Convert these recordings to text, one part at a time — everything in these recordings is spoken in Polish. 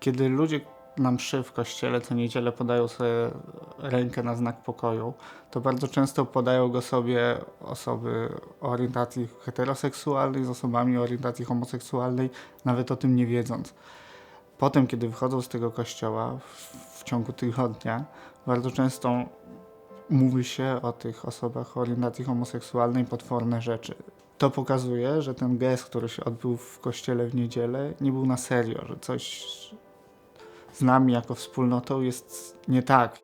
Kiedy ludzie na mszy w kościele co niedzielę podają sobie rękę na znak pokoju, to bardzo często podają go sobie osoby o orientacji heteroseksualnej z osobami o orientacji homoseksualnej, nawet o tym nie wiedząc. Potem, kiedy wychodzą z tego kościoła w, w ciągu tygodnia, bardzo często mówi się o tych osobach o orientacji homoseksualnej potworne rzeczy. To pokazuje, że ten gest, który się odbył w kościele w niedzielę, nie był na serio, że coś z nami jako wspólnotą jest nie tak.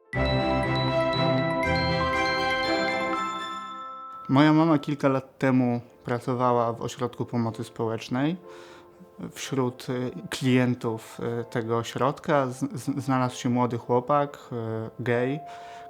Moja mama kilka lat temu pracowała w ośrodku pomocy społecznej. Wśród y, klientów y, tego ośrodka znalazł się młody chłopak, y, gej,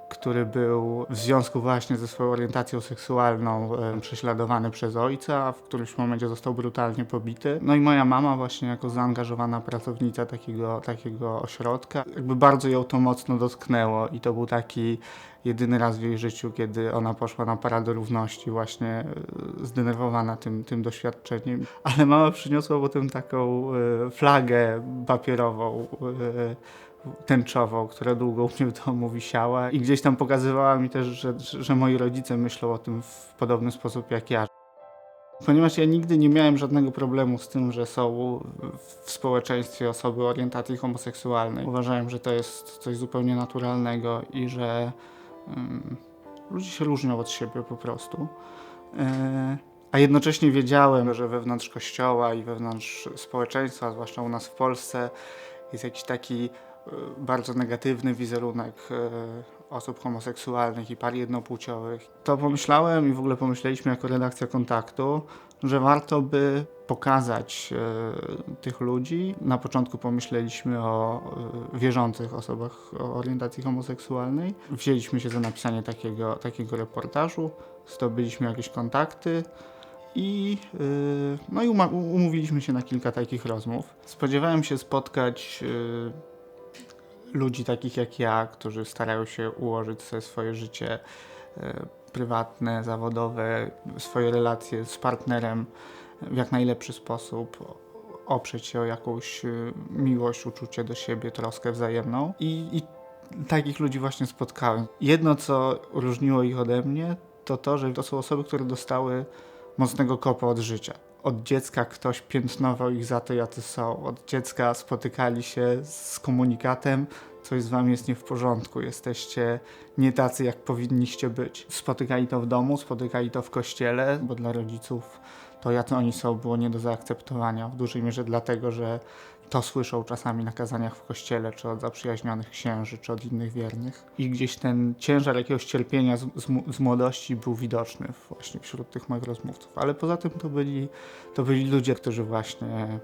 który był w związku właśnie ze swoją orientacją seksualną prześladowany przez ojca, a w którymś momencie został brutalnie pobity. No i moja mama właśnie jako zaangażowana pracownica takiego, takiego ośrodka, jakby bardzo ją to mocno dotknęło i to był taki jedyny raz w jej życiu, kiedy ona poszła na paradę równości właśnie y, zdenerwowana tym, tym doświadczeniem. Ale mama przyniosła potem taką y, flagę papierową, y, tęczową, która długo u mnie w domu wisiała i gdzieś tam pokazywała mi też, że, że, moi rodzice myślą o tym w podobny sposób jak ja. Ponieważ ja nigdy nie miałem żadnego problemu z tym, że są w społeczeństwie osoby orientacji homoseksualnej. Uważałem, że to jest coś zupełnie naturalnego i że ym, ludzie się różnią od siebie po prostu. E, a jednocześnie wiedziałem, że wewnątrz kościoła i wewnątrz społeczeństwa, zwłaszcza u nas w Polsce, jest jakiś taki bardzo negatywny wizerunek e, osób homoseksualnych i par jednopłciowych. To pomyślałem i w ogóle pomyśleliśmy jako redakcja kontaktu, że warto by pokazać e, tych ludzi. Na początku pomyśleliśmy o e, wierzących osobach o orientacji homoseksualnej. Wzięliśmy się za napisanie takiego, takiego reportażu, zdobyliśmy jakieś kontakty. I, no i umówiliśmy się na kilka takich rozmów. Spodziewałem się spotkać ludzi takich jak ja, którzy starają się ułożyć sobie swoje życie yy, prywatne, zawodowe, swoje relacje z partnerem w jak najlepszy sposób, oprzeć się o jakąś yy, miłość, uczucie do siebie, troskę wzajemną. I, I takich ludzi właśnie spotkałem. Jedno, co różniło ich ode mnie, to to, że to są osoby, które dostały mocnego kopa od życia. Od dziecka ktoś piętnował ich za to, jacy są. Od dziecka spotykali się z komunikatem, coś z wami jest nie w porządku, jesteście nie tacy, jak powinniście być. Spotykali to w domu, spotykali to w kościele, bo dla rodziców to, jacy oni są, było nie do zaakceptowania. W dużej mierze dlatego, że to słyszą czasami na kazaniach w kościele, czy od zaprzyjaźnionych księży, czy od innych wiernych. I gdzieś ten ciężar jakiegoś cierpienia z, z, z młodości był widoczny właśnie wśród tych moich rozmówców. Ale poza tym to byli, to byli ludzie, którzy właśnie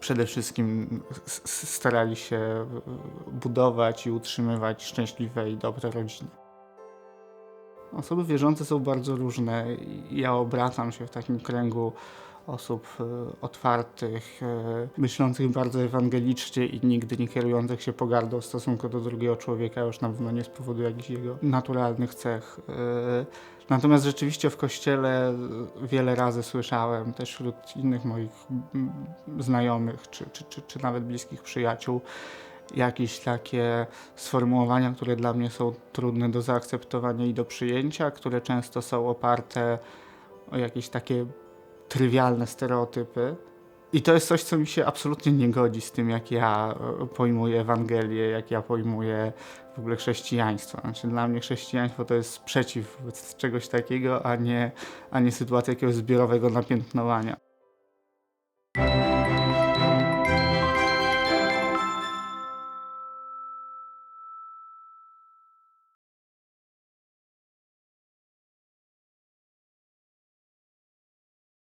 przede wszystkim starali się budować i utrzymywać szczęśliwe i dobre rodziny. Osoby wierzące są bardzo różne. Ja obracam się w takim kręgu osób e, otwartych, e, myślących bardzo ewangelicznie i nigdy nie kierujących się pogardą w stosunku do drugiego człowieka, już na pewno nie z powodu jakichś jego naturalnych cech. E, Natomiast rzeczywiście w kościele wiele razy słyszałem, też wśród innych moich mm, znajomych, czy, czy, czy, czy nawet bliskich przyjaciół, jakieś takie sformułowania, które dla mnie są trudne do zaakceptowania i do przyjęcia, które często są oparte o jakieś takie trywialne stereotypy. I to jest coś, co mi się absolutnie nie godzi z tym, jak ja e, pojmuję Ewangelię, jak ja pojmuję w ogóle chrześcijaństwo. Znaczy, dla mnie chrześcijaństwo to jest sprzeciw wobec czegoś takiego, a nie, a nie sytuacja jakiegoś zbiorowego napiętnowania.